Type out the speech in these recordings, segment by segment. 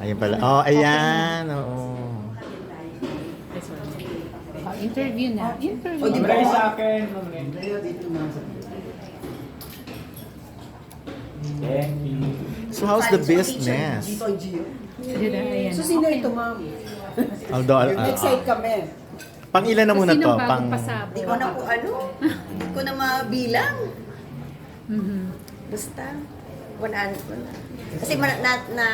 Ayun pala. Oh, ayan. Oo. Oh, interview na. Interview. O, di ba? Sa akin. So how's the business? Dito ang Gio. So, sino ito, ma'am? Although, ah, Excited kami. pang ilan na muna to? Pang... Hindi ko na po ano, hindi ko na mabilang. Mhm. Basta, 100 ko na. Kasi ma- na, na,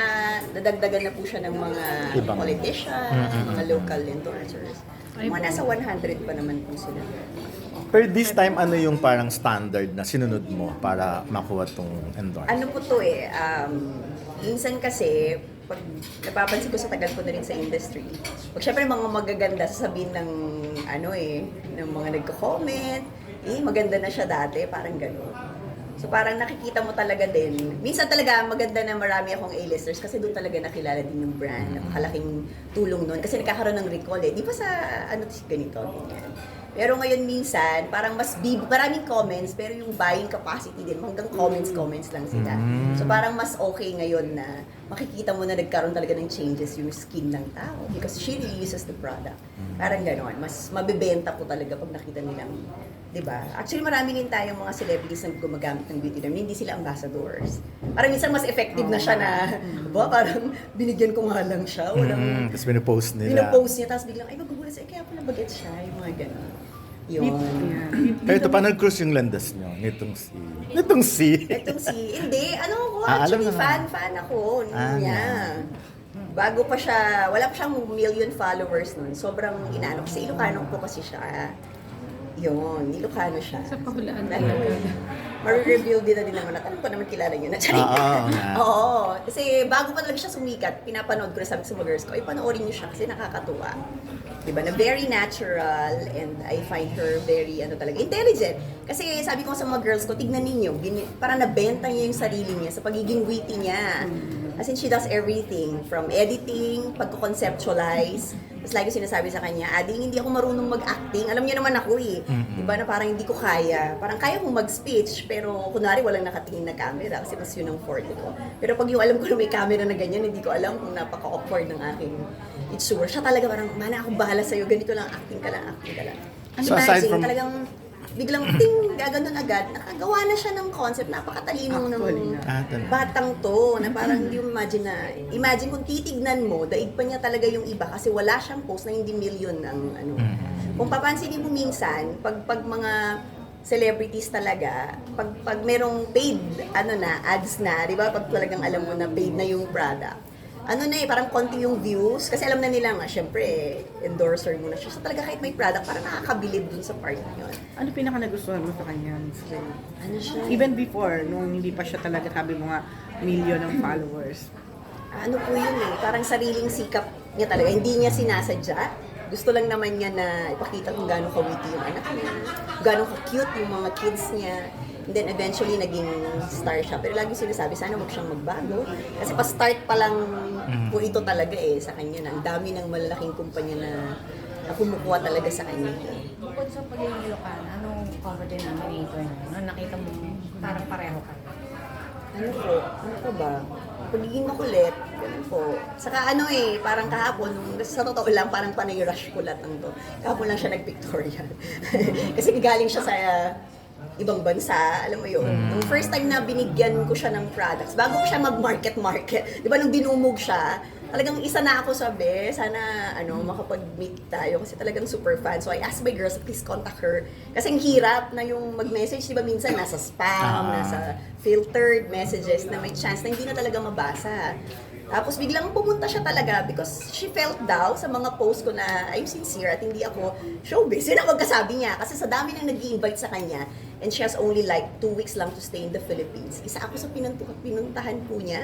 nadagdagan na po siya ng mga Ibang- politician, Mm-mm. mga local endorsers. Mga nasa 100 pa naman po sila. Pero this time, ano yung parang standard na sinunod mo para makuha tong endorsement? Ano po to eh, um, minsan kasi, pag napapansin ko sa tagal ko na rin sa industry, pag syempre mga magaganda sasabihin ng ano eh, ng mga nagko-comment, eh maganda na siya dati, parang gano'n. So parang nakikita mo talaga din. Minsan talaga maganda na marami akong A-listers kasi doon talaga nakilala din yung brand. Napakalaking tulong noon kasi nagkakaroon ng recall eh. Di ba sa ano ganito, ganyan. Pero ngayon minsan, parang mas big, maraming comments, pero yung buying capacity din, hanggang comments, comments lang sila. Mm. So parang mas okay ngayon na makikita mo na nagkaroon talaga ng changes yung skin ng tao because she really uses the product. Parang gano'n. Mas mabibenta po talaga pag nakita nilang, di ba? Actually, marami din tayong mga celebrities na gumagamit ng beauty derm, hindi sila ambassadors. Parang minsan mas effective na siya na, ba, parang binigyan ko nga lang siya, walang, Mm, tapos pinupost nila. pinopost niya, tapos biglang, ay, magugulat siya, kaya pala bagets siya, yung mga gano'n. Yun. Pero ito, paano cruise yung landas nyo? Nitong si... Nitong si... Itong si, hindi, ano ko, Ah, alam actually, naman. fan, fan ako Ah, niya. Bago pa siya, wala pa siyang million followers nun. Sobrang inaano, kasi Ilocano po kasi siya. Yun, Ilocano siya. Sa pahulaan Dahil, talaga. Marireveal din na din naman natin. Alam ko naman kilala niyo na. Charing. Ah, oo nga. Oo. Kasi bago pa talaga siya sumikat, pinapanood ko na sabi sa mga girls ko, ay panoorin niyo siya kasi nakakatuwa. Diba? Na very natural and I find her very, ano talaga, intelligent. Kasi sabi ko sa mga girls ko, tignan ninyo, para nabenta niya yung sarili niya sa pagiging witty niya. As in, she does everything from editing, pagko-conceptualize. Tapos lagi sinasabi sa kanya, Ading, hindi ako marunong mag-acting. Alam niyo naman ako eh. Mm-mm. Diba na parang hindi ko kaya. Parang kaya kong mag-speech, pero kunwari walang nakatingin na camera kasi mas yun ang forte ko. Pero pag yung alam ko na may camera na ganyan, hindi ko alam kung napaka-awkward ng aking itsura. Siya talaga parang, mana akong bahala sa'yo, ganito lang, acting ka lang, acting ka lang. So aside Imagine, from- talagang biglang ting, gaganon agad, nakagawa na siya ng concept, napakatalino ng Actually. Ah, talaga. batang to, na parang hindi mo imagine na, imagine kung titignan mo, daig pa niya talaga yung iba kasi wala siyang post na hindi million ng ano. Kung papansinin mo minsan, pag, pag mga celebrities talaga, pag, pag merong paid, ano na, ads na, di ba? Pag talagang alam mo na paid na yung product, ano na eh, parang konti yung views. Kasi alam na nila nga, syempre, eh, endorser mo na siya. So talaga kahit may product, parang nakakabilib dun sa part na yun. Ano pinaka nagustuhan mo sa kanya? Ano siya? Even before, nung hindi pa siya talaga, sabi mo nga, million ng followers. ano po yun eh, parang sariling sikap niya talaga. Hindi niya sinasadya. Gusto lang naman niya na ipakita kung gaano ka-witty yung anak niya, gaano ka-cute yung mga kids niya. And then eventually naging star siya. Pero lagi sinasabi, sana huwag siyang magbago. Kasi pa-start pa lang po ito talaga eh sa kanya na. Ang dami ng malalaking kumpanya na, na kumukuha talaga sa kanya. Bukod sa pagiging Ilocana, anong cover denominator niyo? Nung nakita mo, parang pareho ka. Ano po? Ano po ba? Pagiging makulit, ganun po. Saka ano eh, parang kahapon, nung, sa totoo lang, parang panay rush ko lahat ng to. Kahapon lang siya nag-pictorial. Kasi galing siya sa uh, ibang bansa, alam mo yun. Nung first time na binigyan ko siya ng products, bago ko siya mag-market-market, di ba nung dinumog siya, talagang isa na ako sabi, sana ano, makapag-meet tayo kasi talagang super fan. So I asked my girls, please contact her. Kasi ang hirap na yung mag-message, di ba minsan nasa spam, Ah. nasa filtered messages na may chance na hindi na talaga mabasa. Tapos biglang pumunta siya talaga because she felt daw sa mga post ko na I'm sincere at hindi ako showbiz. Yun ang magkasabi niya. Kasi sa dami nang nag invite sa kanya and she has only like two weeks lang to stay in the Philippines. Isa ako sa pinuntu- pinuntahan po niya.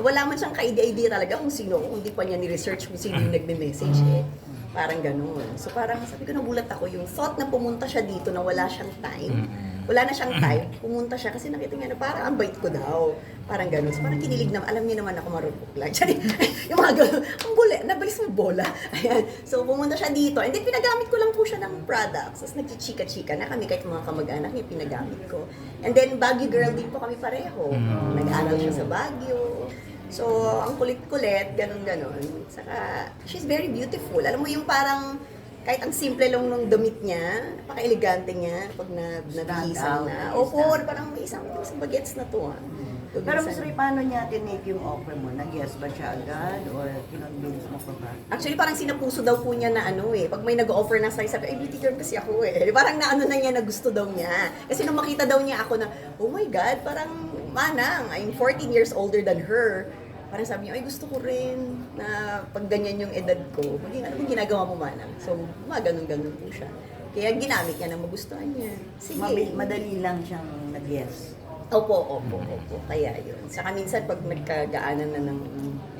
Wala man siyang ka-idea talaga kung sino, kung hindi pa niya ni-research kung sino yung nagme-message eh. Parang ganun. So parang sabi ko nagulat ako, yung thought na pumunta siya dito na wala siyang time, wala na siyang time, pumunta siya kasi nakita niya na parang ang bait ko daw. Parang ganun. So parang kinilig naman, alam niya naman ako. Tsari, yung mga ganun, ang bula, nabalis mo bola. Ayan. So pumunta siya dito. And then pinagamit ko lang po siya ng products. Tapos nagchichika-chika na kami kahit mga kamag-anak niya, pinagamit ko. And then Baguio girl din po kami pareho. Nag-aral siya sa Baguio. So, ang kulit-kulit, ganun-ganon. Saka, she's very beautiful. Alam mo yung parang, kahit ang simple lang nung damit niya, napaka-elegante niya pag na, nabihisan na. Opo, parang may isang, isang bagets na to ah. Pero Miss Ray, paano niya tinake yung offer mo? Nag-yes ba siya agad? Or kinonvince mo pa ba? Actually, parang sinapuso daw po niya na ano eh. Pag may nag-offer ng size, sabi, ay, beauty girl kasi ako eh. Parang naano na niya na gusto daw niya. Kasi nung makita daw niya ako na, oh my God, parang manang, I'm 14 years older than her. Parang sabi niya, ay gusto ko rin na pag ganyan yung edad ko, maging ano bang ginagawa mo manang? So, mga ganun-ganun po siya. Kaya ginamit niya na magustuhan niya. Sige. Mabil- madali lang siyang nag-yes. Opo, opo, opo. Kaya yun. Saka minsan pag nagkagaanan na ng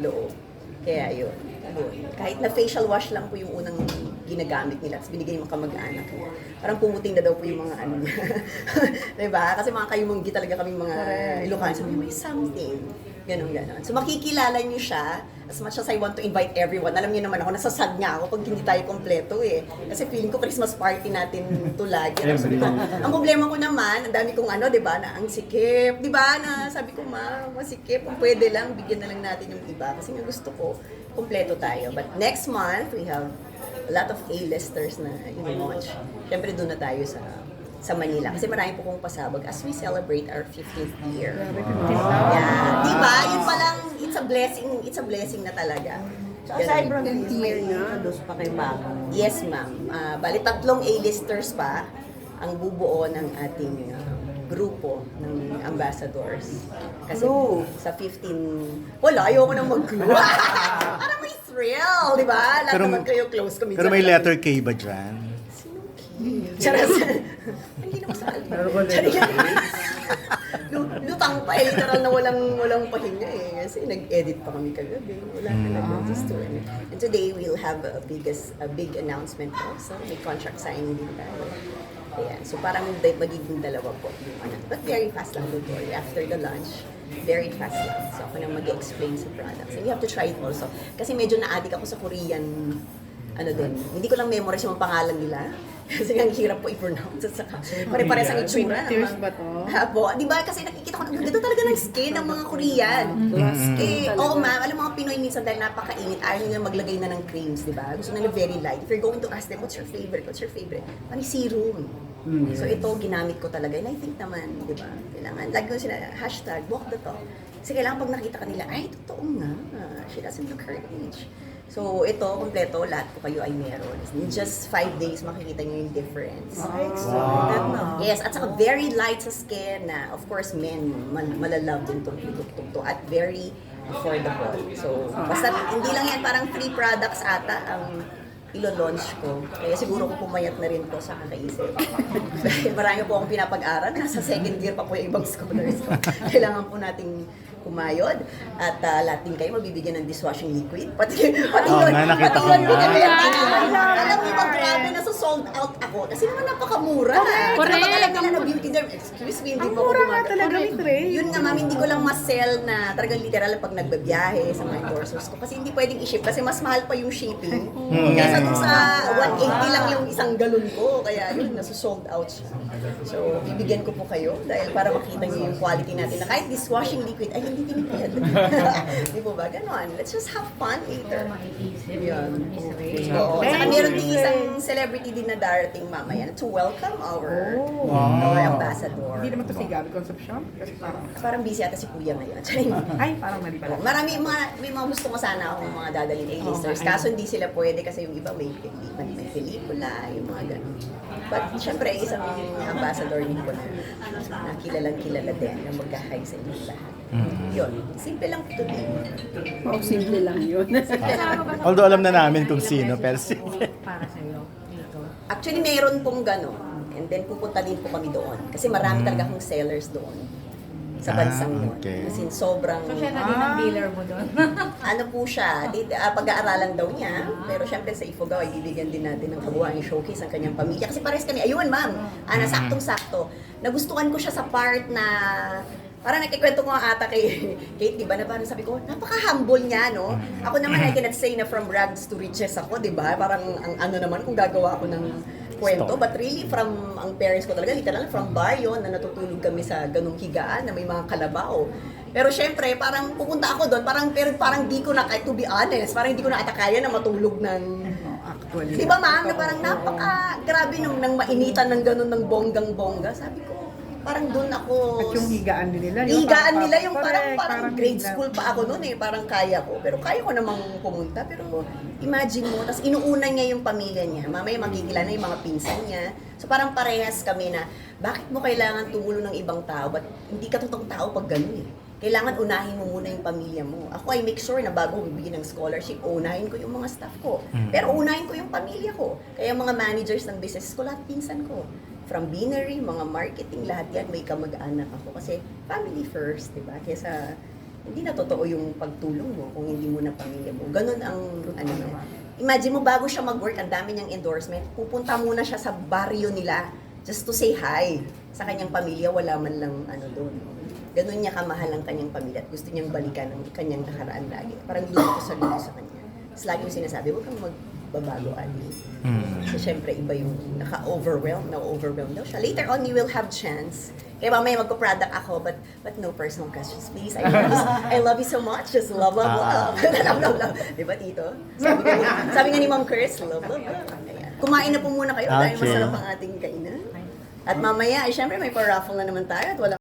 loob, kaya yun. yun. Kahit na facial wash lang po yung unang ginagamit nila, tapos binigay yung kamag-anak niya. Parang pumuting na daw po yung mga ano niya. diba? Kasi mga kayumunggi talaga kaming mga Ilocano. Sabi, may something. Ganon, ganon. So makikilala niyo siya as much as I want to invite everyone. Alam niyo naman ako, nasasad nga ako pag hindi tayo kompleto eh. Kasi feeling ko Christmas party natin to lagi. Ano, ang problema ko naman, ang dami kong ano, 'di ba, na ang sikip, 'di ba? Na sabi ko, ma, masikip, kung pwede lang bigyan na lang natin yung iba kasi nga gusto ko kompleto tayo. But next month, we have a lot of A-listers na i-launch. Siyempre doon na tayo sa sa Manila. Kasi marami po kong pasabog as we celebrate our 15th year. Yeah. Di ba? Yun palang, it's a blessing, it's a blessing na talaga. So aside Ganun. from this, may introduce pa kay bago. Yes, ma'am. Ah, bali, tatlong A-listers pa ang bubuo ng ating ah, grupo ng ambassadors. Kasi Clue. sa 15... Wala, ayoko nang mag-clue. Parang may thrill, di ba? Lahat Pero- naman kayo close kami. Pero may letter K ba dyan? Charas. Lutang pa eh, literal na walang walang pahinga eh. Kasi nag-edit pa kami kagabi. Wala talaga, just to ano. And today, we'll have a biggest, a big announcement also. May contract signing din tayo. Ayan. So parang magiging dalawa po yung ano. But very fast lang po After the lunch, very fast lang. So ako nang mag-explain sa products. And you have to try it also. Kasi medyo na-addict ako sa Korean ano din. Hindi ko lang memorize yung pangalan nila. Kasi ang hirap po i-pronounce. At saka pare-pare sa itsura. Tears ba to? Apo, di ba kasi nakikita ko, ang ganda talaga ng skin ng mga Korean. Eh, oo ma'am, alam mga Pinoy minsan dahil napakainit, ayaw nila maglagay na ng creams, di ba? Gusto nila very light. If you're going to ask them, what's your favorite? What's your favorite? Parang serum. So ito, ginamit ko talaga. And I think naman, di ba? Kailangan, lagi ko sila, hashtag, walk the talk. Kasi kailangan pag nakita ka nila, ay, totoo nga. She doesn't look her age. So, ito, kompleto, lahat po kayo ay meron. In just five days, makikita niyo yung difference. Na. Yes, at saka very light sa skin na, of course, men, mal- malalove din itong produktong to at very affordable. So, basta hindi lang yan, parang three products ata ang ilo-launch ko. Kaya siguro ko pumayat na rin po sa kakaisip. Dahil marami po akong pinapag-aral. Nasa second year pa po yung ibang scholars ko. Kailangan po nating kumayod. At uh, lahat din kayo mabibigyan ng dishwashing liquid. Pati, pati Oo yun, nga, nakita pati ko yun, nga. Alam mo ba, grabe, nasa sold out ako. Kasi naman napakamura. Correct. Correct. Talaga na beauty derm. Excuse me, hindi Ang ako mura nga talaga ni Trey. Yun nga, ma'am, hindi ko lang ma-sell na talagang literal pag nagbabiyahe sa mga endorsers ko. Kasi hindi pwedeng i-ship kasi mas mahal pa yung shipping. Kaysa dun sa 180 lang yung isang galon ko. Kaya yun, nasa sold out siya. So, bibigyan ko po kayo dahil para makita niyo yung quality natin na kahit dishwashing liquid ay hindi tinipid. Di po ba? Ganon. Let's just have fun later. Maiisip. Ray. Oo. Saka meron din isang celebrity din na darating mamaya to welcome our Oh. our ambassador. Hindi naman to si Gabby Concepcion. Kasi parang, Parang busy ata si Kuya ngayon. Charing. ay, parang mali pala. Marami mga may mga gusto ko sana akong mga dadalhin A-listers. Oo, Kaso hindi sila pwede kasi yung iba may, may, may pelikula, yung mga ganun. But syempre, isang ambassador din ko na, na kilalang kilala din na magkahay sa inyo lahat. Yun. Simple lang po today. Oh, simple lang yun. Although alam na namin kung sino, pero sige. Para sa'yo. Actually, mayroon pong gano'n. And then pupunta din po kami doon. Kasi marami talaga akong sellers doon. Sa Ah, bansang yun. okay. Kasi sobrang... So siya na din ang dealer mo doon. ano po siya, di, ah, pag-aaralan daw niya. Pero syempre sa Ifugao, ay bibigyan din natin ng kabuuan yung showcase ang kanyang pamilya. Kasi pares kami, ayun ma'am, ana saktong-sakto. Nagustuhan ko siya sa part na Parang nakikwento ko nga ata kay Kate, di ba? Na parang sabi ko, napaka-humble niya, no? Ako naman, I cannot say na from rags to riches ako, di ba? Parang ang ano naman, kung gagawa ako ng kwento. But really, from ang parents ko talaga, literal, from baryo, na natutulog kami sa ganung higaan na may mga kalabaw. Pero syempre, parang pupunta ako doon, parang, pero parang di ko na, to be honest, parang di ko na ata kaya na matulog ng Actually. Di ba ma'am, na parang napaka, grabe nang, nang mainitan ng ganun ng bonggang-bongga. Sabi ko, parang doon ako... At yung higaan din nila. ba? Higaan nila yung parang, correct, parang grade school pa ako noon eh. Parang kaya ko. Pero kaya ko namang pumunta. Pero imagine mo, tapos inuuna niya yung pamilya niya. Mamaya makikilala na yung mga pinsan niya. So parang parehas kami na, bakit mo kailangan tumulong ng ibang tao? Ba't hindi ka totoong tao pag gano'n eh? Kailangan unahin mo muna yung pamilya mo. Ako ay make sure na bago bibigyan ng scholarship, unahin ko yung mga staff ko. Pero unahin ko yung pamilya ko. Kaya mga managers ng business ko, lahat pinsan ko. From binary, mga marketing, lahat yan, may kamag-anak ako. Kasi family first, di ba? Kesa hindi na totoo yung pagtulong mo kung hindi mo na pamilya mo. Ganun ang ano niya. Imagine mo, bago siya mag-work, ang dami niyang endorsement, pupunta muna siya sa barrio nila just to say hi. Sa kanyang pamilya, wala man lang ano doon. Ganun niya kamahal ang kanyang pamilya at gusto niyang balikan ang kanyang nakaraan lagi. Parang doon ako sa lulo sa kanya. Tapos lagi yung sinasabi, huwag kang magbabago, Ali. So, syempre, iba yung naka-overwhelm, na-overwhelm daw siya. Later on, you will have chance. Kaya mamaya magpo-product ako, but but no personal questions, please. I love you, I love you so much. Just love, love, love. love, love, love. Di ba, Tito? Sabi nga, sabi nga ni Ma'am Chris, love, love, love. Ayan. Kumain na po muna kayo dahil Okay. masarap ang ating kainan. At mamaya, ay syempre may pa-raffle na naman tayo at wala